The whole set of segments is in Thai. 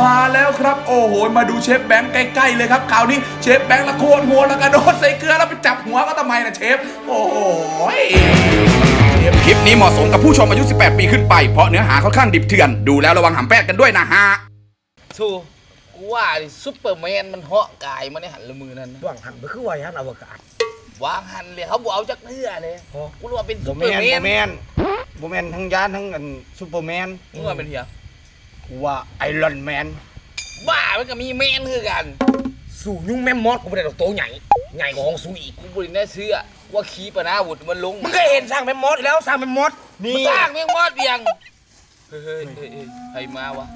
มาแล้วครับ โอ้โห มาดูเชฟแบงค์ใกล้ๆเลยครับคราวนี้เชฟแบงค์ละโคนหัวแล้วกระโดดใส่เกลือแล้วไปจับหัวก็ทำไมนะเชฟ โอ้โหคลิปนี้เหมาะสมกับผู้ชมอายุ 18 ปีขึ้นไป เพราะเนื้อหาค่อนข้างดิบเถื่อน ดูแล้วระวังหำแป้งกันด้วยนะฮะสู้กูว่าดิซุปเปอร์แมนมันเหาะกายมาในหันละมือนั่นนะว่างหันไปคือว่ายันอวกาศวางหันเลยเขาบอกเอาจักเนื้อเลยโอ้กูรู้ว่าเป็นโบซุปแมเปอร์นแมโบนแมนโบแมนทั้งยานทั้งอันซูเปอร์แมนมึงว่าเป็นเหี้ย กูว่าไอรอนแมนบ้ามันก็มีแมนคือกัน สู่ยุ่งแม่มอดกูไม่ได้ดอกโตใหญ่ใหญ่กว่าของสูอีก กูบริณาเชื่อว่าขีปนาวุธมันลงมึงเคยเห็นสร้างแม่มอดแล้วสร้างแม่มอดนี่นี่สร้างเมียงมอดเบียงเฮ้ยเฮ้ยเฮ้ยเฮ้ยใครมาวะ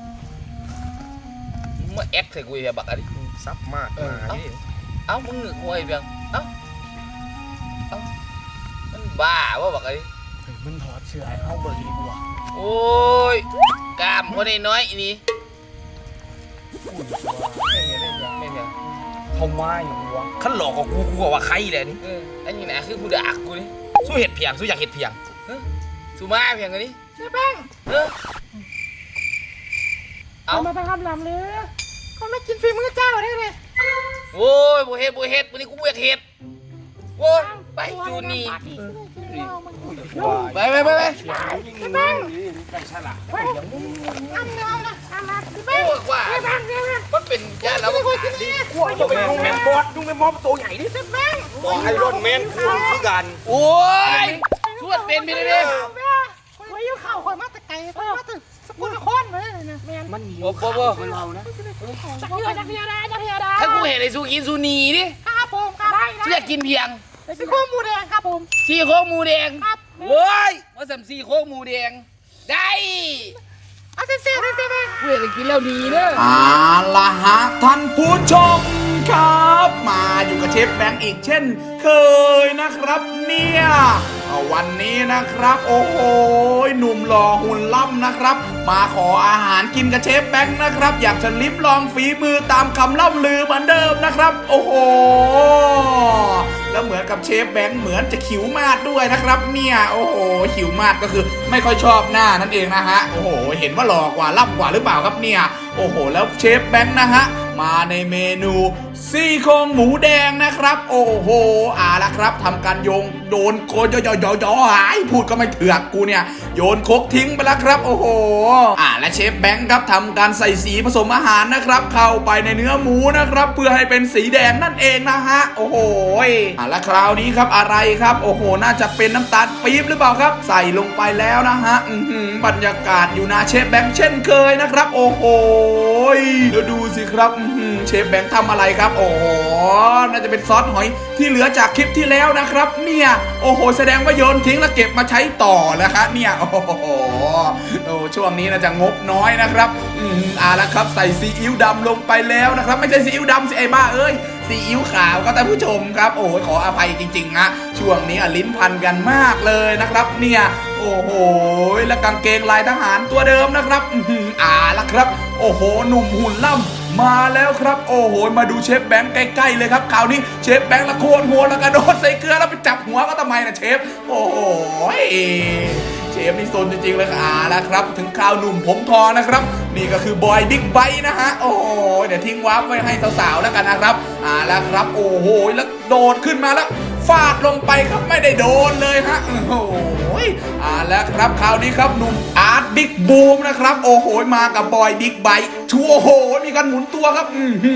มึงมาแอคใส่กูอย่าบักอะไรซับมากมาดิเอ้ามึงหนึกกูไอ้เบียงเอ้าเอ้ามันบ้าวะบักอะไร มันถอดเสื้อให้เขาเบิกดีกว่าโอ้ยกล้ามคนน้อยๆอีนี่ไม่เห็นไม่เห็นไม่เห็นเขามาอยู่วะขั้นหลอกกับกูกูก็ว่าใครแหละนี่เอออันนี้นะคือผู้ดักกูนี่สู้เห็ดเพียงสู้อยากเห็ดเพียงสุมาเพียงอันนี้ใช่แป้งเออเอามาทำลำเลยเขาไม่กินฝีมือเจ้าได้เลยโว้ยบ่เฮ็ดบ่เฮ็ดวันนี้กูบ่อยากเฮ็ดโว้ย ไปจูนี่ไปไปไปไปแป้งเฮ้ยอันเดียวนะอันละแป้งโอ้ยว่าแป้งแป้งมันเป็นญาติแล้วมันขาดดิกูจะเป็นยุ่งแม่มอดยุ่งแม่มอดโตใหญ่ดิแป้งบอกไอรอนแมนคือคือกันโอ้ยชวดเป็นไปเลยดิไว้ยุ่ข่าวคนมาแต่ไกลมาถึงสกุลคนเลยนะแมนมันหิวบ่บ่บ่มันเรานะจักเทียจักเทียได้จักเทียได้ถ้ากูเห็นไอ้สู้กินสู้หนีดิครับผมครับได้เชื่อกินเพียง สิโค้งหมูแดงครับผม ซี่โครงหมูแดงครับ โว้ยว่าสำซี่โครงหมูแดง ได้เอาเสียเสียเสียเสียกูเห็นกินแล้วดีเด้อเอาละฮะท่านผู้ชมครับ มาอยู่กับเชฟแบงค์อีกเช่น เคยนะครับเนี่ยเอาวันนี้นะครับ โอ้โหหนุ่มหล่อหุ่นล่ำนะครับ มาขออาหารกินกับเชฟแบงค์นะครับ อยากจะลิ้มลองฝีมือตามคำล่ำลือเหมือนเดิมนะครับ โอ้โห แล้วเหมือนกับเชฟแบงค์เหมือนจะขิวมากด้วยนะครับ เนี่ยโอ้โหขิวมากก็คือ ไม่ค่อยชอบหน้านั่นเองนะฮะโอ้โหเห็นว่าหล่อกว่าล่ำกว่าหรือเปล่าครับเนี่ยโอ้โห แล้วเชฟแบงค์นะฮะ มาในเมนูซี่โครงหมูแดงนะครับ โอ้โหอ่าละครับทำการโยงโดนโกยยอยอยอหายพูดก็ไม่เถือกกูเนี่ย โยนคกทิ้งไปแล้วครับ โอ้โหอ่าและเชฟแบงค์ครับทำการใส่สีผสมอาหารนะครับ เข้าไปในเนื้อหมูนะครับ เพื่อให้เป็นสีแดงนั่นเองนะฮะโอ้โหอ่าและคราวนี้ครับอะไรครับ โอ้โห น่าจะเป็นน้ำตาลปี๊บหรือเปล่าครับ ใส่ลงไปแล้วนะฮะอือหือบรรยากาศอยู่นาเชฟแบงค์เช่นเคยนะครับ โอ้โห เดี๋ยวดูสิครับเชฟแบงค์ทำอะไรครับ โอ้โหน่าจะเป็นซอสหอยที่เหลือจากคลิปที่แล้วนะครับ เนี่ยโอ้โห แสดงว่าโยนทิ้งแล้วเก็บมาใช้ต่อแล้วครับเนี่ยโอ้โหช่วงนี้น่าจะงบน้อยนะครับ อืมอ่าละครับใส่ซีอิ๊วดำลงไปแล้วนะครับ ไม่ใช่ซีอิ๊วดำสิไอ้บ้าเอ้ย ซีอิ๊วขาวก็ท่านผู้ชมครับ โอ้โหขออภัยจริงๆนะช่วงนี้ลิ้นพันกันมากเลยนะครับ เนี่ยโอ้โหและกางเกงลายทหารตัวเดิมนะครับอ่าละครับ โอ้โหหนุ่มหุ่นล่ำมาแล้วครับ โอ้โหมาดูเชฟแบงค์ใกล้ๆเลยครับคราวนี้เชฟแบงค์ละโคนหัวแล้วกระโดดใส่เกลือแล้วไปจับหัวก็ทำไมนะเชฟ โอ้โห ฟนี่โซนจริงๆเลยอ่าแล้วครับ ถึงคราวหนุ่มผมทองนะครับ นี่ก็คือบอยบิ๊กไบค์นะฮะ โอ้โหเดี๋ยวทิ้งวาร์ปไว้ให้สาวๆแล้วกันนะครับอ่าแล้วครับ โอ้โหแล้วโดดขึ้นมาแล้วฟาดลงไปครับไม่ได้โดนเลยฮะโอ้โหอ่าแล้วครับคราวนี้ครับหนุ่มอาร์ตบิ๊กบูมนะครับ โอ้โหมากับบอยบิ๊กไบค์ชัวโอ้โหมีการหมุนตัวครับ อือหื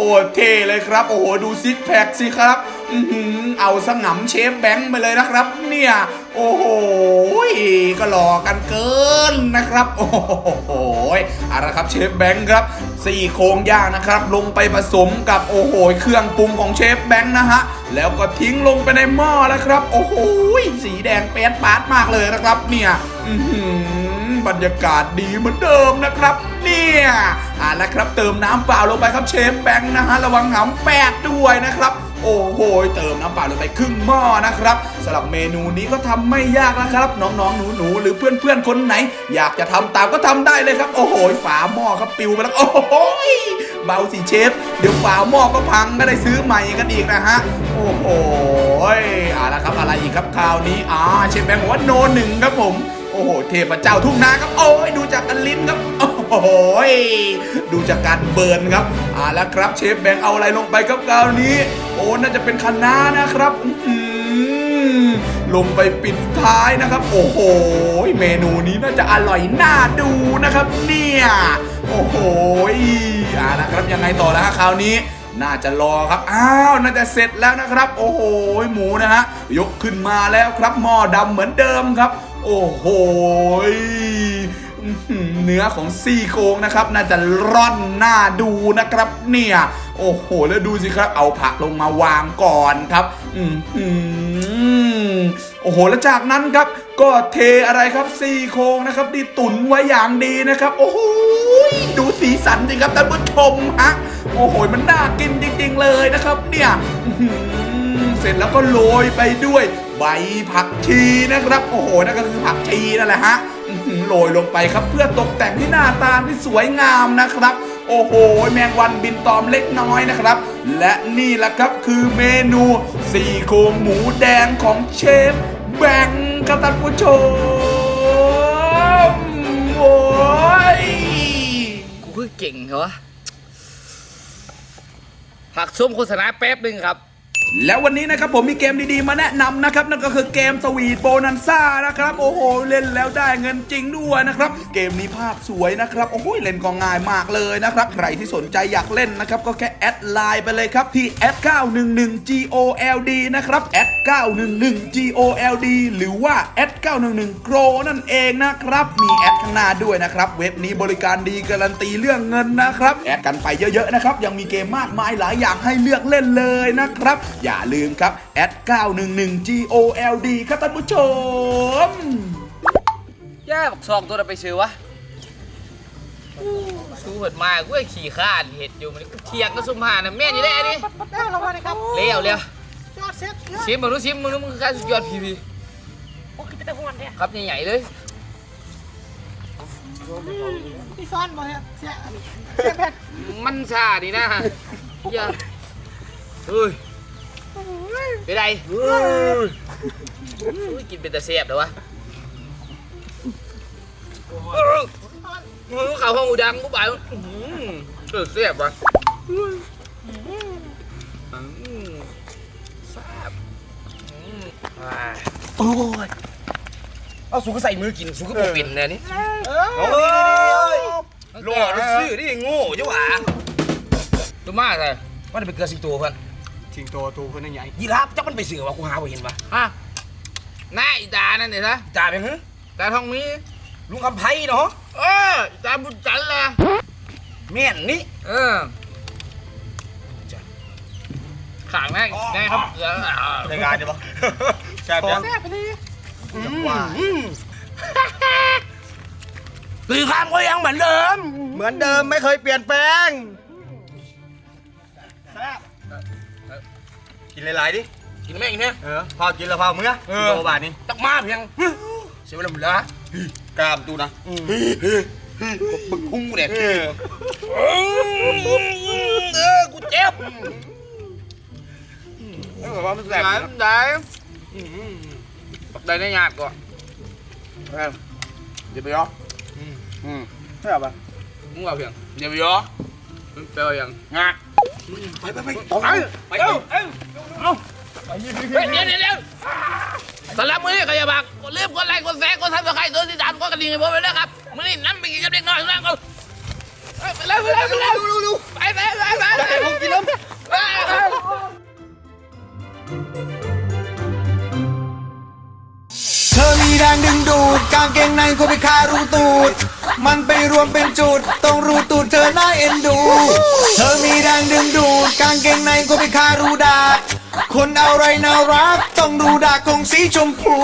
อโคตรเท่เลยครับ โอ้โหดูซิกแพคสิครับอือหือเอาสง่ำเชฟแบงค์ไปเลยนะครับ เนี่ย โอ้โหก็หลอกกันเกินนะครับ โอ้โหเอาละครับเชฟแบงค์ครับสี่โครงย่างนะครับ ลงไปผสมกับโอ้โห เครื่องปรุงของเชฟแบงค์นะฮะแล้วก็ทิ้งลงไปในหม้อแล้วครับ โอ้โหสีแดงเป๊ดปาดมากเลยนะครับ เนี่ย อือหือ บรรยากาศดีเหมือนเดิมนะครับ เนี่ยอ่าแล้วครับเติมน้ำเปล่าลงไปครับเชฟแบงค์นะฮะระวังหำแปดด้วยนะครับโอ้โห เติมน้ำเปล่าลงไปครึ่งหม้อนะครับสำหรับเมนูนี้ก็ทำไม่ยากนะครับ น้องๆหนูๆหรือเพื่อนๆคนไหน อยากจะทำตามก็ทำได้เลยครับ โอ้โห ฝาหม้อครับปิวไปแล้ว โอ้โหเบาสิเชฟ เดี๋ยวฝาหม้อก็พังก็ได้ซื้อใหม่กันอีกนะฮะ โอ้โหเอาละครับอะไรอีกครับคราวนี้อ่าเชฟแบงค์บอกว่าโนหนึ่งครับผม โอ้โหเทพเจ้าทุ่งนาครับ โอ้ยดูจากกันลิ้นครับ โอ้โหโหยดูจากการเบิร์นครับอ่าแล้วครับเชฟแบงเอาอะไรลงไปครับคราวนี้ โอ้น่าจะเป็นคะน้านะครับอื้อหือลงไปปิดท้ายนะครับ โอ้โห เมนูนี้น่าจะอร่อยน่าดูนะครับ เนี่ยโอ้โหอ่านะครับยังไงต่อแล้วฮะคราวนี้น่าจะรอครับ อ้าว น่าจะเสร็จแล้วนะครับ โอ้โห หมูนะฮะ ยกขึ้นมาแล้วครับ หม้อดำเหมือนเดิมครับ โอ้โหเนื้อของซี่โครงนะครับ น่าจะร่อนหน้าดูนะครับ เนี่ย โอ้โห แล้วดูสิครับ เอาผักลงมาวางก่อนครับ อือหือโอ้โห แล้วจากนั้นครับ ก็เทอะไรครับซี่โครงนะครับที่ตุ๋นไว้อย่างดีนะครับ โอ้โหดูสีสันสิครับท่านผู้ชมฮะโอ้โห มันน่ากินจริง ๆ เลยนะครับ เนี่ยเสร็จแล้วก็โรยไปด้วย ใบผักชีนะครับ โอ้โหนั่นก็คือผักชีนั่นแหละฮะโรยลงไปครับเพื่อตกแต่งที่หน้าตาที่สวยงามนะครับ โอ้โห แมงวันบินตอมเล็กน้อยนะครับ และนี่แหละครับคือเมนูสี่โครงหมูแดงของเชฟแบงค์ครับท่านผู้ชมโอ้ยกูคือเก่งเหรอผักส้มโฆษณาแป๊บหนึ่งครับ แล้ววันนี้นะครับผมมีเกมดีๆมาแนะนำนะครับนั่นก็คือเกมสวีทโบนันซ่านะครับโอ้โหเล่นแล้วได้เงินจริงด้วยนะครับเกมนี้ภาพสวยนะครับโอ้โหเล่นก็ง่ายมากเลยนะครับใครที่สนใจอยากเล่นนะครับก็แค่แอดไลน์ไปเลยครับที่ @911 GOLD นะครับ @911 GOLD หรือว่า @911 Grow นั่นเองนะครับมีแอดข้างหน้าด้วยนะครับเว็บนี้บริการดีการันตีเรื่องเงินนะครับแอดกันไปเยอะๆนะครับยังมีเกมมากมายหลายอย่างให้เลือกเล่นเลยนะครับอย่าลืมครับ @911 GOLD ครับท่านผู้ชมย่าบอกซองตัวเราไปซื้อวะสู้เหิดมากูไอ้ขี่ข้านเห็ดอยู่มันเทียงก็ซุ่มหานะแม่นอยู่ได้อันนี้ได้แล้ววันนี้ครับเลี้ยวเลี้ยวยอดเซ็ตเยอะชิมมึงรู้ชิมมึงรู้มึงคือสุดยอดพีพีโอ้ยเป็นแต่หัวเนี่ยครับใหญ่ๆเลยพี่ซ้อนมาเนี่ยเสียเสียแผ่นมันชาดีนะอย่าเฮ้ย ไปไหนเฮ้ยอุ้ยกินเป็นตะเสียบเลยวะมึงเข้าห้องอูดังกูบ่ายอื้อหือเออเสียบวะอืมแซ่บอืมอ่าโอ้ยเอาสูก็ใส่มือกินสูก็บ่เป็นเนี่ยนี่โอ้ยหล่อซื่อนี่โง่จ้ะหวะตัวมากเลยว่าจะไปเกลือสิงโตเพื่อน สิงโตตัวคนนั้นใหญ่ยีราฟจักมันไปเสือวะกูหาบ่เห็นวะฮะหน้าอีตานั่นเนี่ยนะจ่าเป็นหึตาทองมีลุงคำไพ่เนาะเอออีตาบุญจันทร์แหละแม่นนี่เออขางแม่งได้ครับเกลือในงานใช่ปะใช่ปะแซ่บไปเลยว่าตีข้ามก็ยังเหมือนเดิม เหมือนเดิมไม่เคยเปลี่ยนแปลง กินหลายๆดิ กินแม่งอีกเนี่ยเออพอกินแล้วพอมึงอะเออโลบาทนี่ตักมาเพียงเสียเวลาหมดแล้วกล้ามตูนะบึกพุ่งกูเนี่ยเออเออกูเจ็บเออว่ามันแซ่บได้นะได้ได้ในหยาดก่อนเดี๋ยวไปยออืมแซ่บปะมึงเอาเพียงเดี๋ยวไปยอไปเอาอย่างงาไปไปไปไปไป เอาเอ้าเอาเฮ้ยเดี๋ยวเดี๋ยวเดี๋ยวสำหรับมือนี้ขยับักรีบกดไลค์กดแชร์กดซับสไครต์กดติดตามกดกระดิ่งให้ผมไปเลยครับมือนี้นั่นไปกินกับเด็กน้อยนั่นก็ไปเลยไปเลยไปเลยไปไปไปไปไปผมกินแล้วเธอมีแรงดึงดูด กางเกงในก็ไปคารูตูด มันไปรวมเป็นจุดตรงรูด น่าเอ็นดู เธอมีแรงดึงดูดกางเกงในก็ไปคารูดากคนอะไรน่ารัก ต้องดูดากของสีชมพู